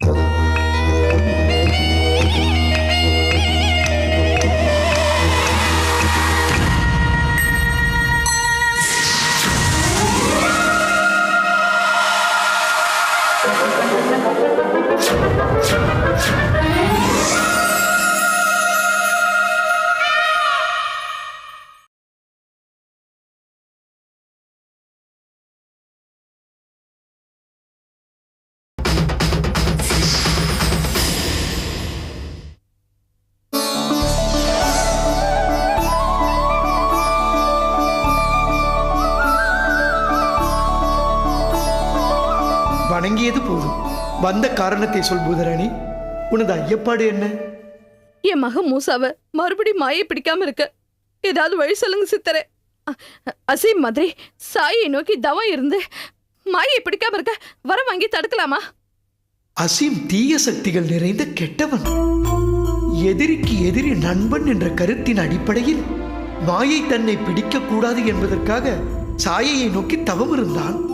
you வணங்கியது போதும். வந்த காரணத்தை சொல் பூதராணி. உனது ஐயப்பாடு என்ன? என் மகன் மூசாவ மறுபடியும் மாயை பிடிக்காம இருக்க. ஏதாவது வழி சொல்லுங்க சித்தரே. அ- அசீம் மாதிரி சாயை நோக்கி தவம் இருந்து மாயை பிடிக்காம இருக்க வர வாங்கி தடுக்கலாமா? அசீம் தீய சக்திகள் நிறைந்த கெட்டவன். எதிரிக்கு எதிரி நண்பன் என்ற கருத்தின் அடிப்படையில் மாயை தன்னை பிடிக்கக் கூடாது என்பதற்காக சாயையை நோக்கி தவம் இருந்தான்.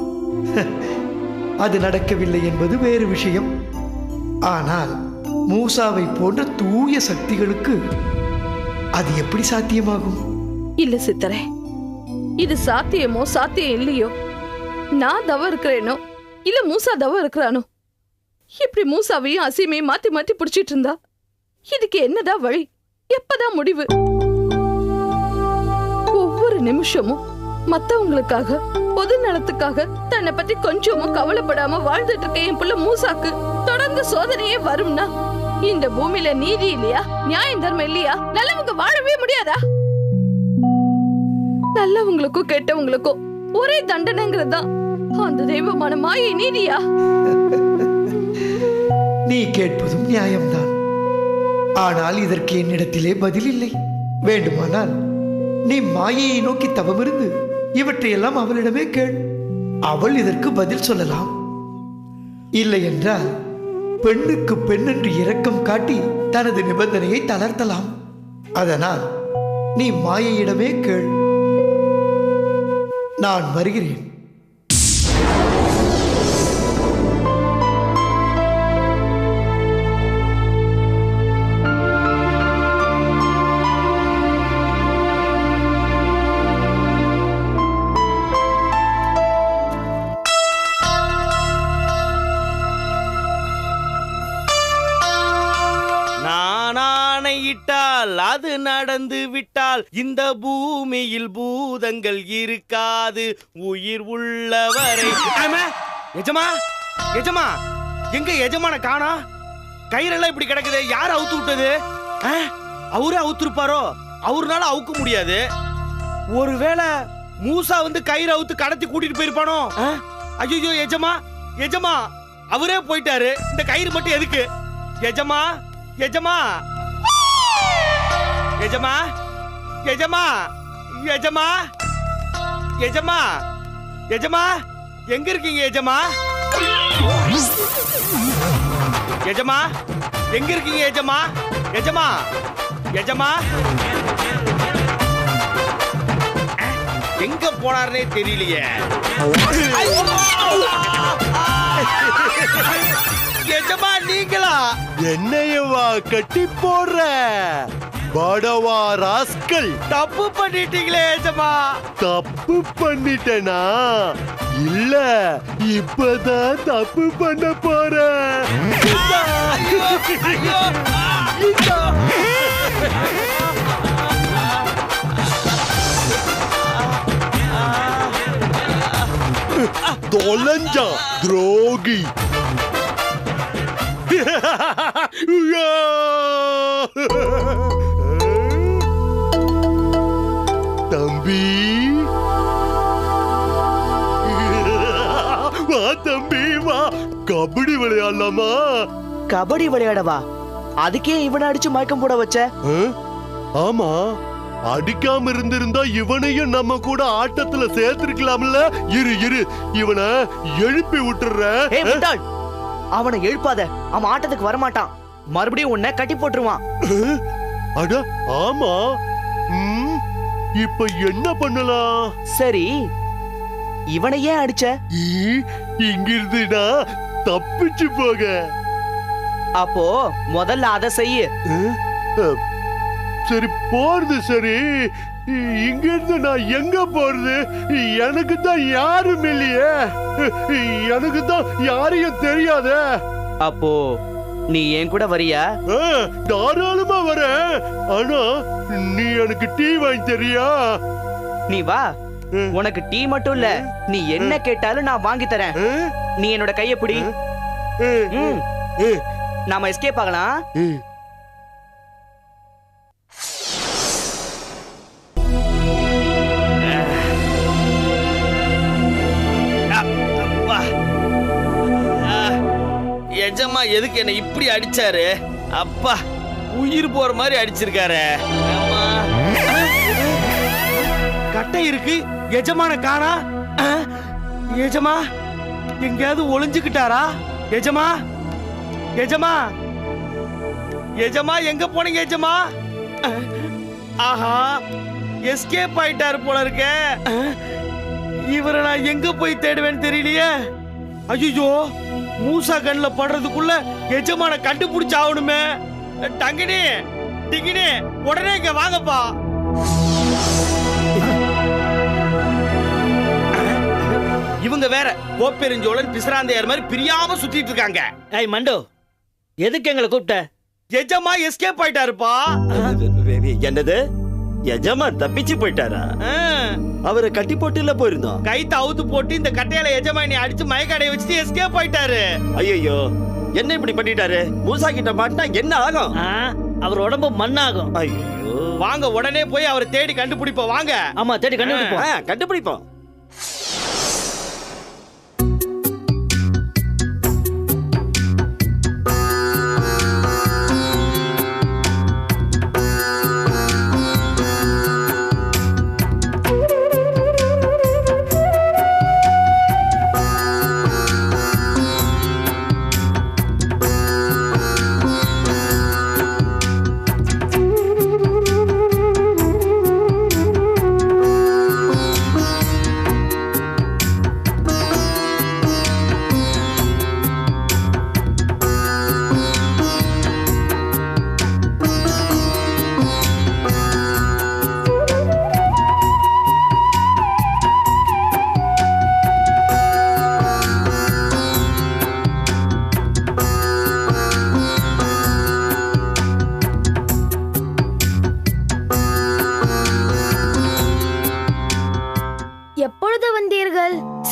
அது நடக்கவில்லை என்பது வேறு விஷயம். ஆனால் மூசாவை போன்ற தூய சக்திகளுக்கு அது எப்படி சாத்தியமாகும்? இல்ல சித்தரே இது சாத்தியமோ சாத்தியம் இல்லையோ? நான் தவ இருக்கிறேனோ? இல்ல மூசா தவ இருக்கிறானோ? இப்படி மூசாவையும் அசீமையும் மாத்தி மாத்தி பிடிச்சிட்டு இருந்தா? இதுக்கு என்னதான் வழி? எப்பதான் முடிவு? ஒவ்வொரு நிமிஷமும் மத்தவங்களுக்காக பொது நலத்துக்காக தன்னை பத்தி கொஞ்சமும் கவலைப்படாம வாழ்ந்துட்டு இருக்க என் புள்ள மூசாக்கு தொடர்ந்து சோதனையே வரும்னா? இந்த பூமியில நீதி இல்லையா? நியாயம் தர்மம் இல்லையா? நல்லவங்க வாழவே முடியாதா? நல்லவங்களுக்கும் கெட்டவங்களுக்கும் ஒரே தண்டனைங்கிறது தான். அந்த தெய்வமான மாயை நீதியா? நீ கேட்பதும் நியாயம்தான். ஆனால் இதற்கு என்னிடத்திலே பதில் இல்லை. வேண்டுமானால் நீ மாயையை நோக்கி தவமிருந்து இவற்றையெல்லாம் அவளிடமே கேள். அவள் இதற்கு பதில் சொல்லலாம். இல்லை என்றால் பெண்ணுக்கு பெண்ணென்று இரக்கம் காட்டி தனது நிபந்தனையை தளர்த்தலாம். அதனால் நீ மாயையிடமே கேள். நான் வருகிறேன். ஆணையிட்டால் அது நடந்து விட்டால் இந்த பூமியில் பூதங்கள் இருக்காது. உயிர் உள்ளவரை எஜமா? எஜமா? எங்க எஜமான காணா? கயிறெல்லாம் இப்படி கிடக்குது. யார் அவுத்து விட்டது? ஆ? அவரே அவுத்துருப்பாரோ? அவர்னால அவுக்க முடியாது. ஒருவேளை மூசா வந்து கயிறு அவுத்து கடத்தி கூட்டிட்டு போயிருப்பானோ? ஐயோ எஜமா? எஜமா? அவரே போயிட்டாரு. இந்த கயிறு மட்டும் எதுக்கு? எஜமா? எஜமா? எஜமா எஜமா எஜமா எஜமா எஜமா எங்க இருக்கீங்க எஜமா? எஜமா எங்க இருக்கீங்க எஜமா? எஜமா எஜமா? எங்க போனார்னே தெரியலையே. எஜமா நீங்களா? என்னையவா கட்டி போடுற? படவா ராஸ்கல் தப்பு பண்ணிட்டீங்களே எஜமா. தப்பு பண்ணிட்டனா? இல்ல இப்பதான் தப்பு பண்ண போறேன். தொலைஞ்சான் துரோகி. தம்பி. வா தம்பி வா. கபடி விளையாடலாமா? கபடி விளையாடவா? அதுக்கே இவனை அடிச்சு மயக்கம் போட வச்ச? ஆமா. அடிக்காம இருந்திருந்தா இவனையும் நம்ம கூட ஆட்டத்துல சேர்த்திருக்கலாம்ல. இரு இரு. இவனை எழுப்பி முட்டாள். அவனை எழுப்பாத. அவன் ஆட்டத்துக்கு வரமாட்டான். மறுபடியும் உன்னை கட்டி போட்டுருவான். அட ஆமா. இப்ப என்ன பண்ணலாம்? சரி. இவனை ஏன் அடிச்ச? ஈ, இங்கிருந்துடா தப்பிச்சு போக. அப்போ முதல்ல அதை செய்யு. சரி போறது சரி. இங்க இருந்து நான் எங்க போறது? எனக்கு தான் யாரும் இல்லையே. எனக்கு தான் யாரையும் தெரியாதே. அப்போ நீ என் கூட வரியா? தாராளமா வரேன் ஆனா நீ எனக்கு டீ வாங்கி தெரியா? நீ வா. உனக்கு டீ மட்டும் இல்ல. நீ என்ன கேட்டாலும் நான் வாங்கி தரேன். நீ என்னோட கைய பிடி. ம். நாம எஸ்கேப் ஆகலாம். அப்பா. ஆ, எஜமா எதுக்கு என்ன இப்படி அடிச்சாரு? அப்பா உயிர் போற மாதிரி அடிச்சிருக்காரு. சட்டை இருக்கு. எஜமான காணா? எஜமா எங்கேயாவது ஒளிஞ்சுக்கிட்டாரா? எஜமா எஜமா எஜமா எங்க போனீங்க எஜமா? ஆஹா எஸ்கேப் ஆயிட்டாரு போல இருக்கே. இவரை நான் எங்க போய் தேடுவேன்னு தெரியலையே. ஐயோ மூசா கண்ணுல படுறதுக்குள்ள எஜமான கண்டுபிடிச்சாகணுமே. டங்கினி டிங்கினி உடனே இங்க வாங்கப்பா. இவங்க வேற கோப்பெருஞ்சோழன் பிசிராந்தையார் மாதிரி பிரியாம சுத்திட்டு இருக்காங்க. ஏய் மண்டு எதுக்கு எங்களை கூப்பிட்ட? எஜமா எஸ்கேப் ஆயிட்டாருப்பா. என்னது? எஜமான் தப்பிச்சு போயிட்டாரா? ஆ, அவரை கட்டி போட்டுல போயிருந்தோம். கைத்த அவுத்து போட்டு இந்த கட்டையில எஜமானி அடிச்சு மயக்கடைய வச்சுட்டு எஸ்கேப் ஆயிட்டாரு. ஐயோ என்ன இப்படி பண்ணிட்டாரு? மூசா கிட்ட மாட்டினா என்ன ஆகும்? ஆ, அவர் உடம்பு மண்ணாகும். ஐயோ வாங்க உடனே போய் அவரை தேடி கண்டுபிடிப்போம். வாங்க. ஆமா தேடி கண்டுபிடிப்போம். ஆ, கண்டுபிடிப்போம்.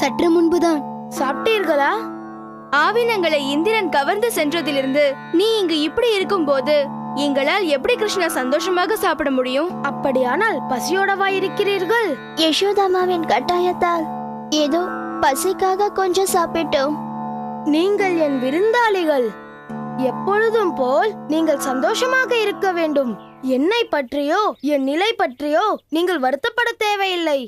சற்று முன்புதான். சாப்பிட்டீர்களா? ஆவினங்களை இந்திரன் கவர்ந்து சென்றதிலிருந்து நீ இங்கு இப்படி இருக்கும்போது எங்களால் எப்படி கிருஷ்ணா சந்தோஷமாக சாப்பிட முடியும்? அப்படியானால் பசியோடவா இருக்கிறீர்கள்? யசோதாமாவின் கட்டாயத்தால் ஏதோ பசிக்காக கொஞ்சம் சாப்பிட்டோம். நீங்கள் என் விருந்தாளிகள். எப்பொழுதும் போல் நீங்கள் சந்தோஷமாக இருக்க வேண்டும். என்னை பற்றியோ என் நிலை பற்றியோ நீங்கள் வருத்தப்பட தேவையில்லை.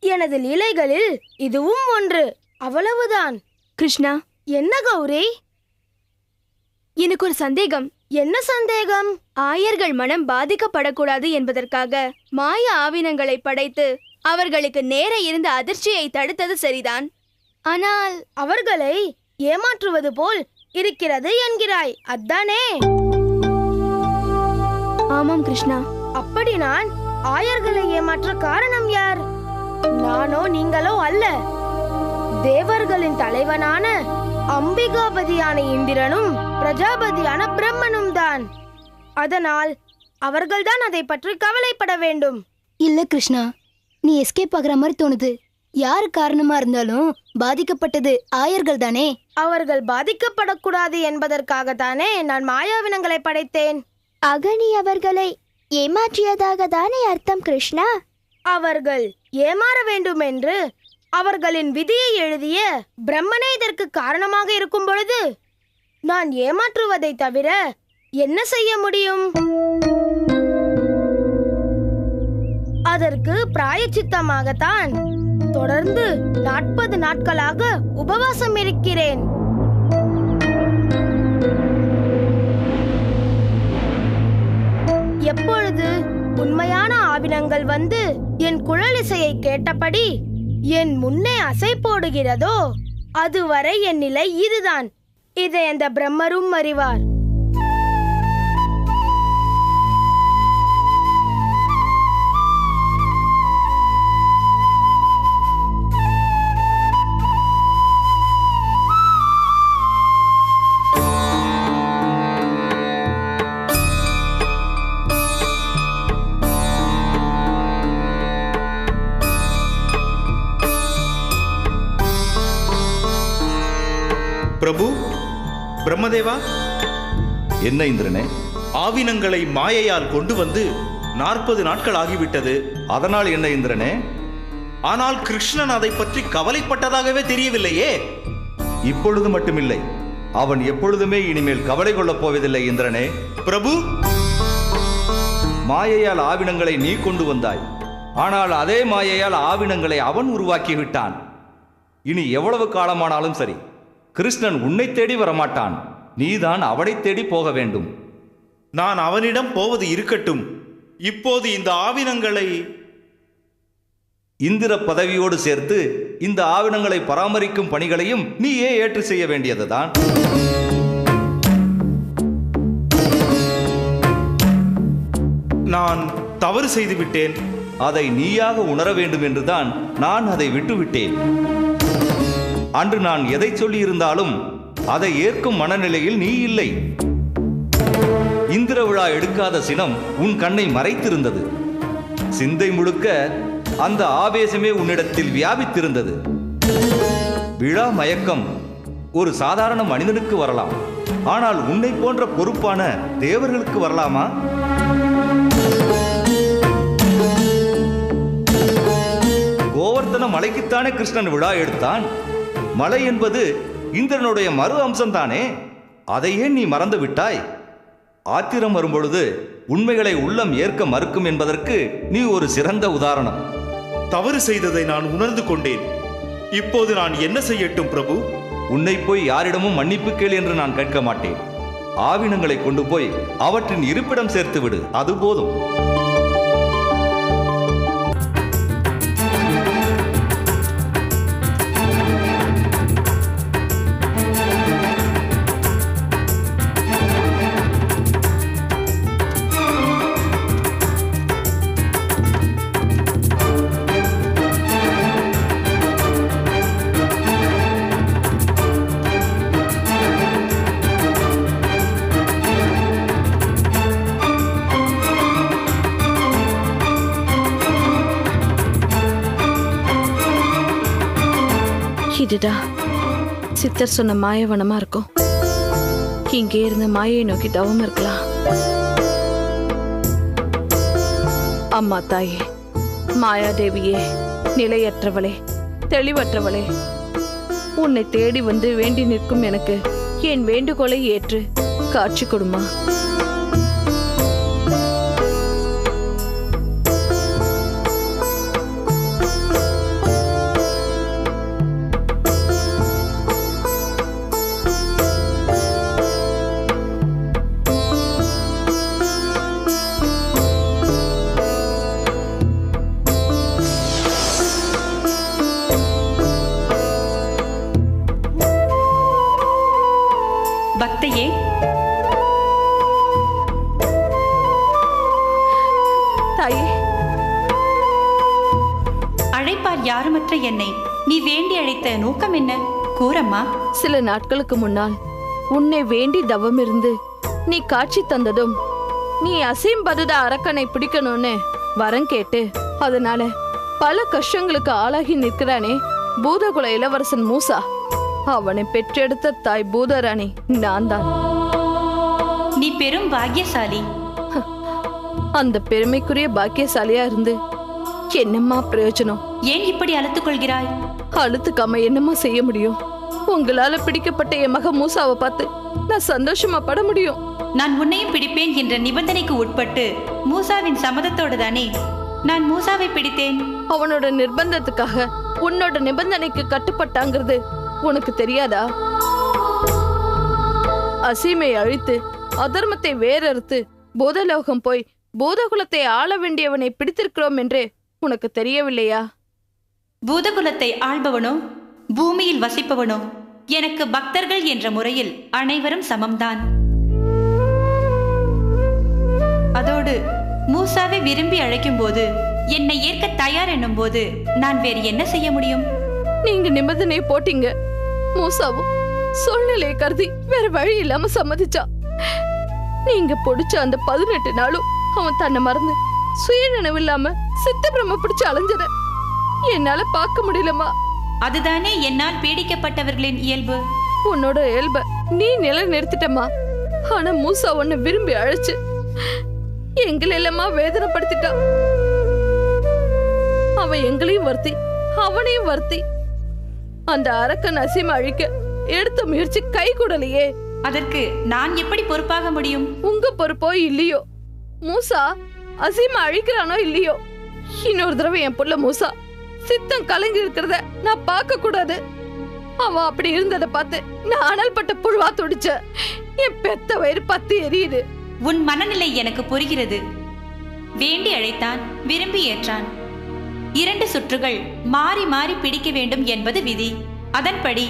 எனது லீலைகளில் இதுவும் ஒன்று. அவ்வளவுதான். கிருஷ்ணா. என்ன கௌரி? எனக்கு ஒரு சந்தேகம். என்ன சந்தேகம்? ஆயர்கள் மனம் பாதிக்கப்படக்கூடாது என்பதற்காக மாய ஆவினங்களை படைத்து அவர்களுக்கு நேர இருந்த அதிர்ச்சியை தடுத்தது சரிதான். ஆனால் அவர்களை ஏமாற்றுவது போல் இருக்கிறது என்கிறாய். அத்தானே ஆமாம் கிருஷ்ணா. அப்படி நான் ஆயர்களை ஏமாற்ற காரணம் யார்? நானோ நீங்களோ அல்ல. தேவர்களின் தலைவனான அம்பிகாபதியான இந்திரனும் பிரஜாபதியான பிரம்மனும் தான் அதனால் அவர்கள்தான் அதை பற்றி கவலைப்பட வேண்டும். இல்ல கிருஷ்ணா நீ எஸ்கேப் ஆகுற மாதிரி தோணுது. யாரு காரணமா இருந்தாலும் பாதிக்கப்பட்டது ஆயர்கள் தானே? அவர்கள் பாதிக்கப்படக்கூடாது என்பதற்காகத்தானே நான் மாயாவினங்களை படைத்தேன். அகனி அவர்களை ஏமாற்றியதாக தானே அர்த்தம் கிருஷ்ணா? அவர்கள் ஏமாற வேண்டும் என்று அவர்களின் விதியை எழுதிய பிரம்மனே இதற்கு காரணமாக இருக்கும் பொழுது நான் ஏமாற்றுவதை தவிர என்ன செய்ய முடியும்? அதற்கு பிராயச்சித்தமாகத்தான் தொடர்ந்து நாற்பது நாட்களாக உபவாசம் இருக்கிறேன். எப்பொழுது உண்மையான ஆவினங்கள் வந்து என் குழலிசையை கேட்டபடி என் முன்னே அசை போடுகிறதோ அதுவரை என் நிலை இதுதான். இதை அந்த பிரம்மரும் அறிவார். என்ன இந்திரனே? ஆவினங்களை மாயையால் கொண்டு வந்து நாற்பது நாட்கள் ஆகிவிட்டது. அதனால் என்ன இந்திரனே? ஆனால் கிருஷ்ணன் அதை பற்றி கவலைப்பட்டதாகவே தெரியவில்லையே. இப்பொழுது மட்டுமில்லை. அவன் எப்பொழுதுமே இனிமேல் கவலை கொள்ளப் போவதில்லை இந்திரனே. பிரபு! மாயையால் ஆவினங்களை நீ கொண்டு வந்தாய். ஆனால் அதே மாயையால் ஆவினங்களை அவன் உருவாக்கி விட்டான் இனி எவ்வளவு காலமானாலும் சரி கிருஷ்ணன் உன்னை தேடி வரமாட்டான். நீதான் அவனை தேடி போக வேண்டும். நான் அவனிடம் போவது இருக்கட்டும். இப்போது இந்த ஆவினங்களை இந்திர பதவியோடு சேர்த்து இந்த ஆவினங்களை பராமரிக்கும் பணிகளையும் நீயே ஏற்று செய்ய வேண்டியதுதான். நான் தவறு செய்து விட்டேன் அதை நீயாக உணர வேண்டும் என்றுதான் நான் அதை விட்டுவிட்டேன். அன்று நான் எதை சொல்லியிருந்தாலும் அதை ஏற்கும் மனநிலையில் நீ இல்லை. இந்திர விழா எடுக்காத சினம் உன் கண்ணை மறைத்திருந்தது. சிந்தை முழுக்க அந்த ஆவேசமே உன்னிடத்தில் வியாபித்திருந்தது. விழா மயக்கம் ஒரு சாதாரண மனிதனுக்கு வரலாம். ஆனால் உன்னை போன்ற பொறுப்பான தேவர்களுக்கு வரலாமா? கோவர்த்தன மலைக்குத்தானே கிருஷ்ணன் விழா எடுத்தான்? மலை என்பது இந்திரனுடைய மறு அம்சம்தானே? அதை ஏன் நீ மறந்து விட்டாய் ஆத்திரம் வரும்பொழுது உண்மைகளை உள்ளம் ஏற்க மறுக்கும் என்பதற்கு நீ ஒரு சிறந்த உதாரணம். தவறு செய்ததை நான் உணர்ந்து கொண்டேன். இப்போது நான் என்ன செய்யட்டும் பிரபு? உன்னை போய் யாரிடமும் மன்னிப்பு கேள் என்று நான் கேட்க மாட்டேன். ஆவினங்களை கொண்டு போய் அவற்றின் இருப்பிடம் சேர்த்து விடு அது போதும். இதுடா சித்தர் சொன்ன மாயவனமா இருக்கும். இங்கே இருந்த மாயை நோக்கி தவம் இருக்கலாம். அம்மா தாயே மாயாதேவியே நிலையற்றவளே தெளிவற்றவளே உன்னை தேடி வந்து வேண்டி நிற்கும் எனக்கு என் வேண்டுகோளை ஏற்று காட்சி கொடுமா. சில நாட்களுக்கு முன்னால் உன்னை வேண்டி தவம் இருந்து நீ காட்சி தந்ததும் நீ அசைம்பதுத அரக்கனை பிடிக்கணும்னு வரம் கேட்டு அதனால பல கஷ்டங்களுக்கு ஆளாகி நிற்கிறானே பூதகுல இளவரசன் மூசா. அவனை பெற்றெடுத்த தாய் பூதராணி நான் தான் நீ பெரும் பாக்கியசாலி. அந்த பெருமைக்குரிய பாக்கியசாலியா இருந்து என்னம்மா பிரயோஜனம்? ஏன் இப்படி அழுத்துக் கொள்கிறாய் அழுத்துக்காம என்னம்மா செய்ய முடியும்? உங்களால பிடிக்கப்பட்ட என் மக மூசாவை பார்த்து நான் சந்தோஷமா பட முடியும். நான் உன்னையும் பிடிப்பேன் என்ற நிபந்தனைக்கு உட்பட்டு மூசாவின் சம்மதத்தோடு தானே நான் மூசாவை பிடித்தேன்? அவனோட நிர்பந்தத்துக்காக உன்னோட நிபந்தனைக்கு கட்டுப்பட்டாங்கிறது உனக்கு தெரியாதா? அசீமை அழித்து அதர்மத்தை வேறறுத்து பூதலோகம் போய் பூதகுலத்தை ஆள வேண்டியவனை பிடித்திருக்கிறோம் என்று உனக்கு தெரியவில்லையா? பூதகுலத்தை ஆள்பவனோ? பூமியில் வசிப்பவனோ? எனக்கு பக்தர்கள் என்ற முறையில் அனைவரும் சமம்தான். அதோடு மூசாவை விரும்பி அழைக்கும் போது என்னை ஏற்க தயார் என்னும் போது நான் வேறு என்ன செய்ய முடியும்? நீங்க நிபந்தனை போட்டீங்க. மூசாவும் சூழ்நிலையை கருதி வேற வழி இல்லாம சம்மதிச்சா. நீங்க பிடிச்ச அந்த பதினெட்டு நாளும் அவன் தன்னை மறந்து சுயநினைவு இல்லாம சித்த பிரம்ம பிடிச்சு அலைஞ்சத என்னால பார்க்க முடியலமா அதுதானே என்னால் பீடிக்கப்பட்டவர்களின் இயல்பு? உன்னோட இயல்ப நீ நிலை நிறுத்திட்டம்மா ஆனா மூசா உன்னை விரும்பி அழைச்சு எங்களை எல்லாமா வேதனைப்படுத்திட்டான் அவன் எங்களையும் வருத்தி அவனையும் வருத்தி அந்த அரக்கன் அசீம அழிக்க எடுத்த முயற்சி கை கூடலையே அதற்கு நான் எப்படி பொறுப்பாக முடியும்? உங்க பொறுப்போ இல்லையோ? மூசா அசீம அழிக்கிறானோ இல்லையோ? இன்னொரு தடவை என் புள்ள மூசா சித்தம் கலங்கி இருக்கிறத நான் பார்க்க கூடாது. அவ அப்படி இருந்ததை பார்த்து நான் அனல் பட்ட புழுவா துடிச்ச என் பெத்த வயிறு பத்து எரியுது. உன் மனநிலை எனக்கு புரிகிறது. வேண்டி அழைத்தான் விரும்பி ஏற்றான். இரண்டு சுற்றுகள் மாறி மாறி பிடிக்க வேண்டும் என்பது விதி. அதன்படி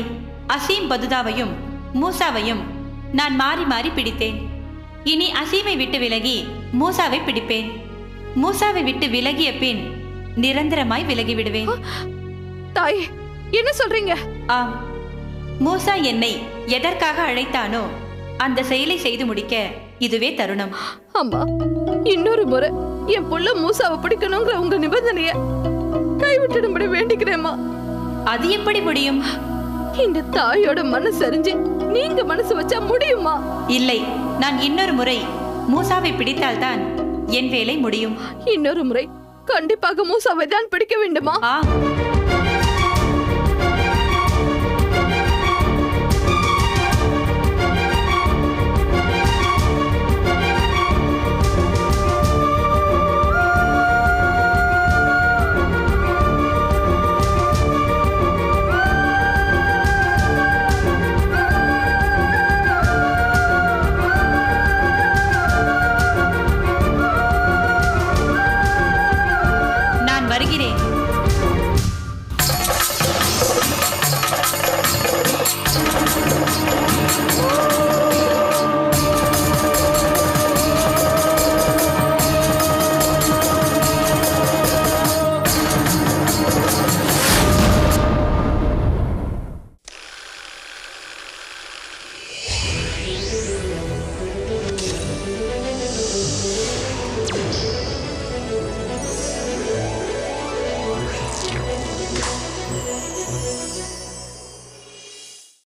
அசீம் பதுதாவையும் மூசாவையும் நான் மாறி மாறி பிடித்தேன். இனி அசீமை விட்டு விலகி மூசாவை பிடிப்பேன். மூசாவை விட்டு விலகிய பின் நிரந்தரமாய் விலகி விடுவேன் தாயே என்ன சொல்றீங்க? ஆம் மூசா என்னை எதற்காக அழைத்தானோ அந்த செயலை செய்து முடிக்க இதுவே தருணம். அம்மா இன்னொரு முறை என் புள்ள மூசாவை பிடிக்கணுங்கிற உங்க நிபந்தனைய கைவிட்டுடும்படி வேண்டிக்கிறேம்மா. அது எப்படி முடியும்? இந்த தாயோட மனசு அறிஞ்சு நீங்க மனசு வச்சா முடியுமா? இல்லை நான் இன்னொரு முறை மூசாவை பிடித்தால்தான் என் வேலை முடியும். இன்னொரு முறை கண்டிப்பாக மூசாவை தான் பிடிக்க வேண்டுமா?